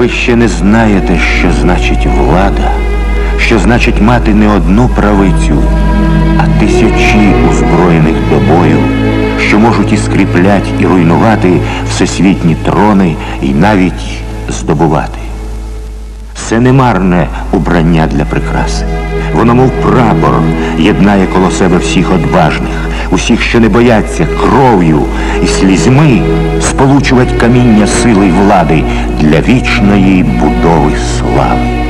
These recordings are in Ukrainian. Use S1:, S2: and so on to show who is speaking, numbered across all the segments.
S1: Ви ще не знаєте, що значить влада, що значить мати не одну правицю, а тисячі озброєних до бою, що можуть і скріплять, і руйнувати всесвітні трони, і навіть здобувати. Це не марне убрання для прикраси. Воно, мов прапор, єднає коло себе всіх одважних, усіх, що не бояться кров'ю і слізьми сполучувати каміння сили й влади для вічної будови слави.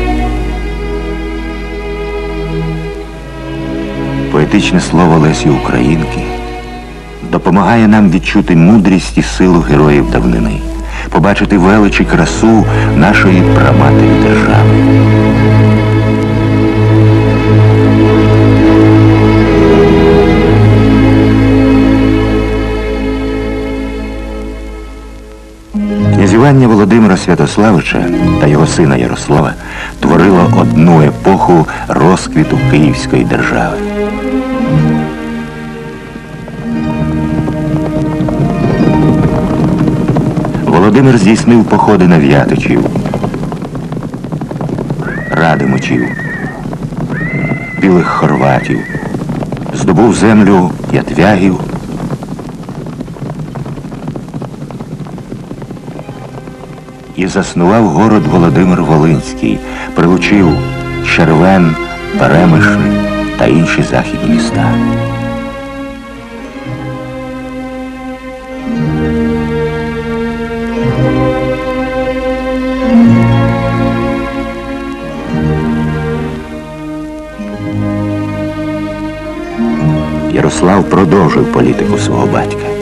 S1: Поетичне слово Лесі Українки допомагає нам відчути мудрість і силу героїв давнини, побачити велич і красу нашої праматері держави. Князювання Володимира Святославича та його сина Ярослава творило одну епоху розквіту Київської держави. Володимир здійснив походи на В'ятичів, Радимичів, білих хорватів, здобув землю ятвягів, і заснував город Володимир Волинський, прилучив Червен, Перемишль та інші західні міста. Ярослав продовжив політику свого батька.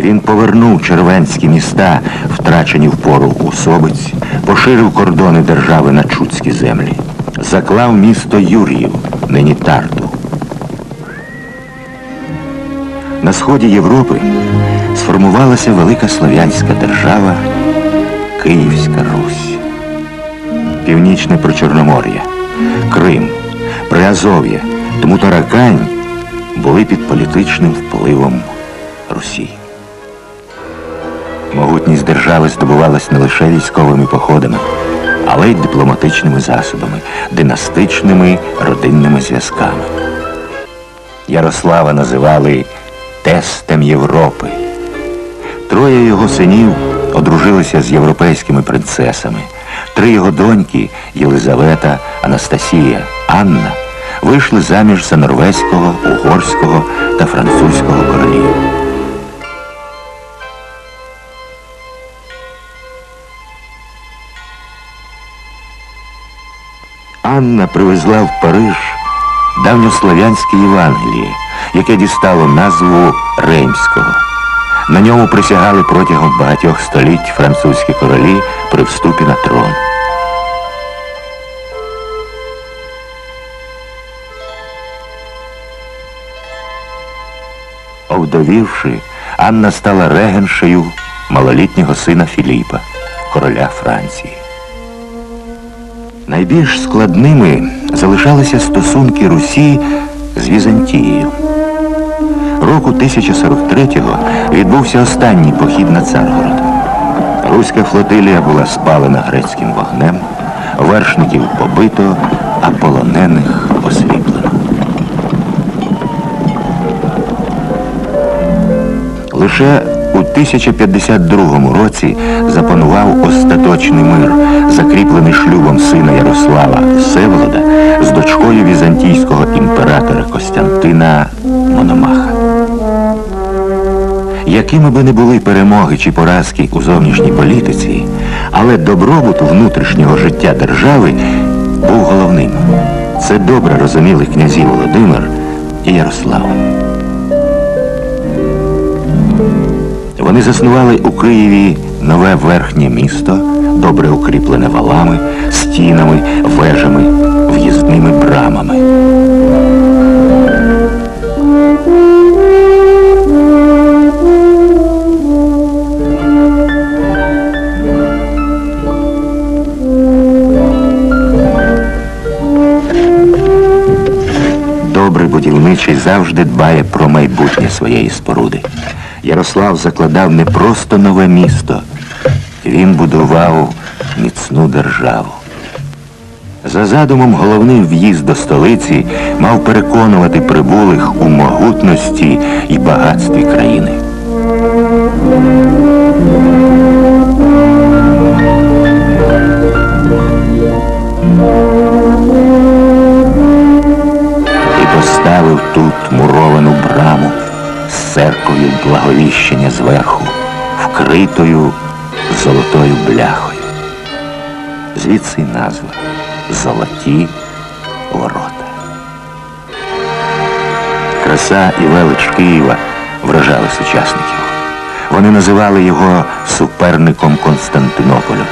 S1: Він повернув червенські міста, втрачені в пору у Собиць, поширив кордони держави на Чудські землі, заклав місто Юріїв, нині Тарту. На сході Європи сформувалася велика слов'янська держава Київська Русь. Північне Причорномор'я, Крим, Приазов'я, тому Таракань були під політичним впливом Русі. Могутність держави здобувалась не лише військовими походами, але й дипломатичними засобами, династичними родинними зв'язками. Ярослава називали тестем Європи. Троє його синів одружилися з європейськими принцесами. Три його доньки Єлизавета, Анастасія, Анна вийшли заміж за норвезького, угорського Анна привезла в Париж давньослов'янське Євангеліє, яке дістало назву Реймського. На ньому присягали протягом багатьох століть французькі королі при вступі на трон. Овдовівши, Анна стала регеншею малолітнього сина Філіпа, короля Франції. Найбільш складними залишалися стосунки Русі з Візантією. Року 1043-го відбувся останній похід на Царгород. Руська флотилія була спалена грецьким вогнем, вершників побито, а полонених осліплено. Лише 1052 році запанував остаточний мир, закріплений шлюбом сина Ярослава Всеволода з дочкою візантійського імператора Костянтина Мономаха. Якими би не були перемоги чи поразки у зовнішній політиці, але добробут внутрішнього життя держави був головним. Це добре розуміли князі Володимир і Ярослав. Вони заснували у Києві нове верхнє місто, добре укріплене валами, стінами, вежами, в'їзними брамами. Добрий будівничий завжди дбає про майбутнє своєї споруди. Ярослав закладав не просто нове місто, він будував міцну державу. За задумом головний в'їзд до столиці мав переконувати прибулих у могутності і багатстві країни. З благовіщення зверху, вкритою золотою бляхою. Звідси й назва Золоті ворота. Краса і велич Києва вражали сучасників. Вони називали його суперником Константинополю.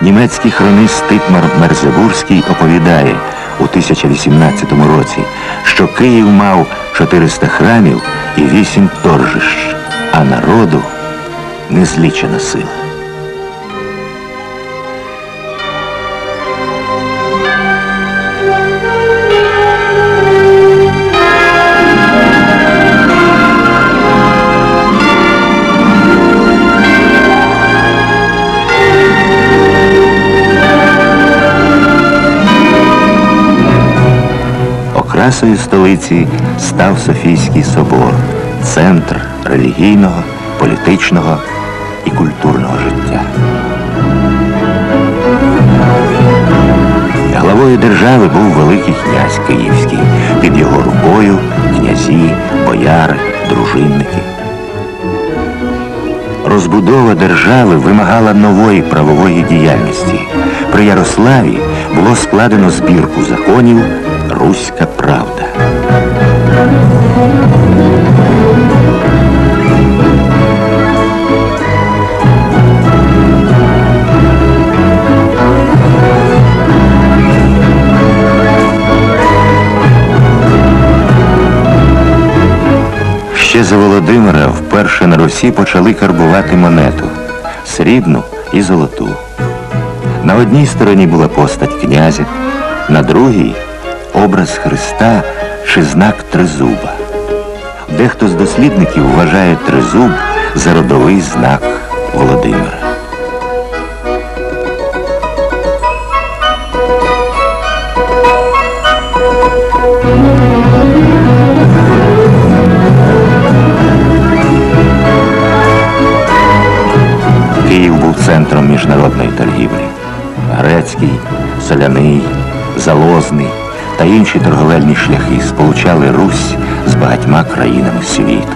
S1: Німецький хронист Титмар Мерзебурський оповідає у 1018 році, що Київ мав 400 храмів і 8 торжищ, а народу незлічена сила. Окрасою столиці став Софійський собор, центр релігійного, політичного і культурного життя. Главою держави був Великий князь Київський. Під його рукою князі, бояри, дружинники. Розбудова держави вимагала нової правової діяльності. При Ярославі було складено збірку законів Руська вперше почали карбувати монету срібну і золоту. На одній стороні була постать князя, на другій образ Христа чи знак тризуба. Дехто з дослідників вважає тризуб за родовий знак Володимира. Грецький, соляний, залозний та інші торговельні шляхи сполучали Русь з багатьма країнами світу.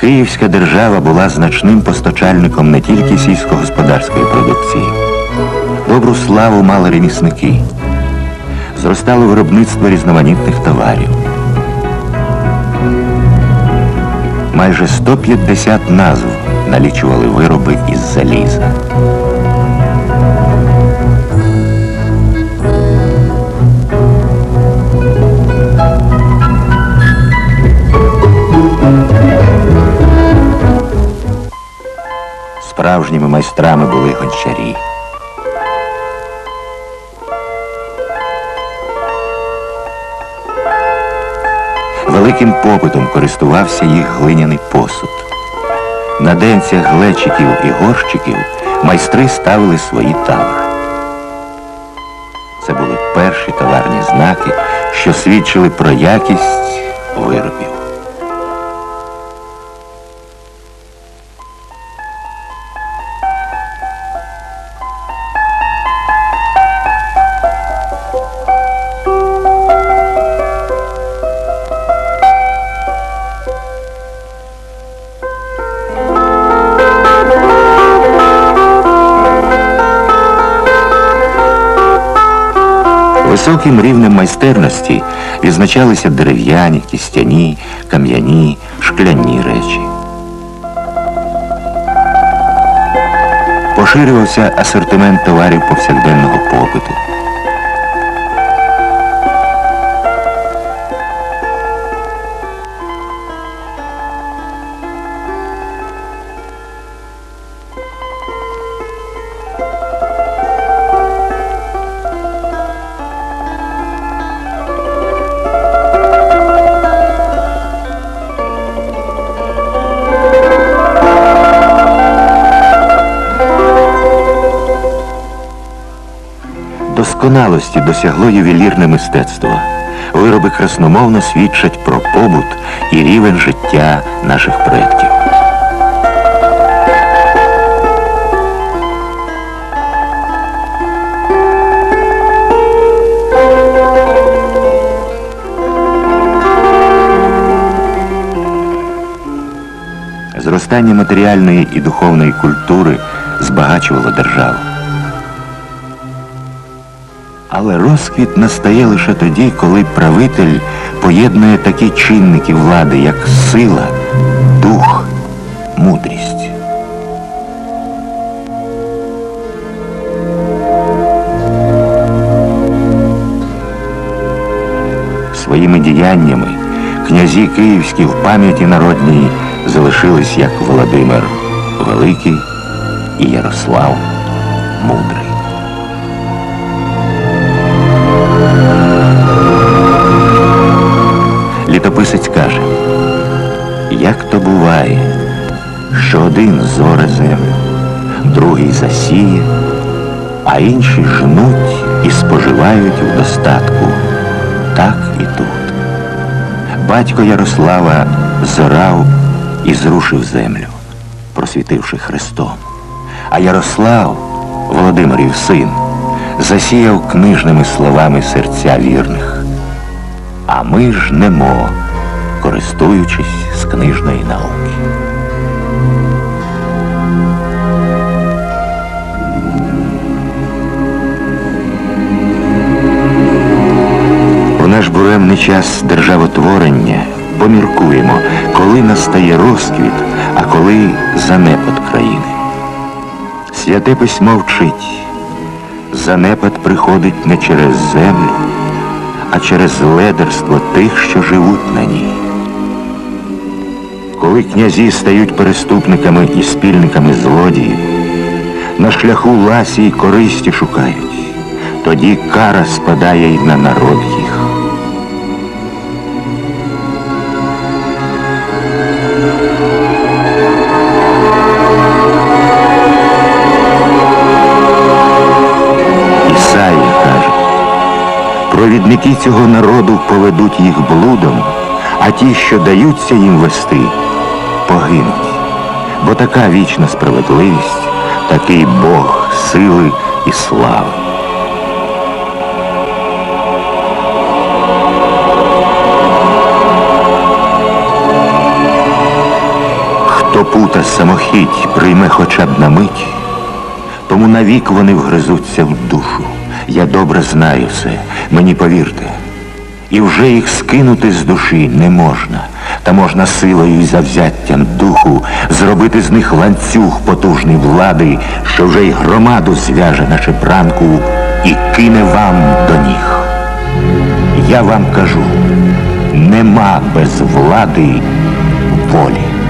S1: Київська держава була значним постачальником не тільки сільськогосподарської продукції. Добру славу мали ремісники. Зростало виробництво різноманітних товарів. Майже 150 назв налічували вироби із заліза. Справжніми майстрами були гончарі. Великим попитом користувався їх глиняний посуд. На денцях глечиків і горщиків майстри ставили свої таври. Це були перші товарні знаки, що свідчили про якість виробів. Високим рівнем майстерності відзначалися дерев'яні, кістяні, кам'яні, шкляні речі. Поширювався асортимент товарів повсякденного попиту. Досконалості досягло ювелірне мистецтво. Вироби красномовно свідчать про побут і рівень життя наших предків. Зростання матеріальної і духовної культури збагачувало державу. Але розквіт настає лише тоді, коли правитель поєднує такі чинники влади, як сила, дух, мудрість. Своїми діяннями князі київські в пам'яті народній залишились як Володимир Великий і Ярослав Мудрий. Літописець каже, як то буває, що один зоре землю, другий засіє, а інші жнуть і споживають в достатку. Так і тут. Батько Ярослава зорав і зрушив землю, просвітивши Христом. А Ярослав, Володимирів син, засіяв книжними словами серця вірних. А ми жнемо, користуючись з книжної науки. У наш буремний час державотворення поміркуємо, коли настає розквіт, а коли занепад країни. Святе письмо вчить, занепад приходить не через землю, а через ледерство тих, що живуть на ній. Коли князі стають переступниками і спільниками злодіїв, на шляху ласі й користі шукають, тоді кара спадає й на народ їх. Провідники цього народу поведуть їх блудом, а ті, що даються їм вести, погинуть. Бо така вічна справедливість, такий Бог сили і слави. Хто пута самохідь прийме хоча б на мить, тому навік вони вгризуться в душу. Я добре знаю все, мені повірте. І вже їх скинути з душі не можна, та можна силою і завзяттям духу зробити з них ланцюг потужний влади, що вже й громаду зв'яже на чебранку і кине вам до ніг. Я вам кажу, нема без влади волі.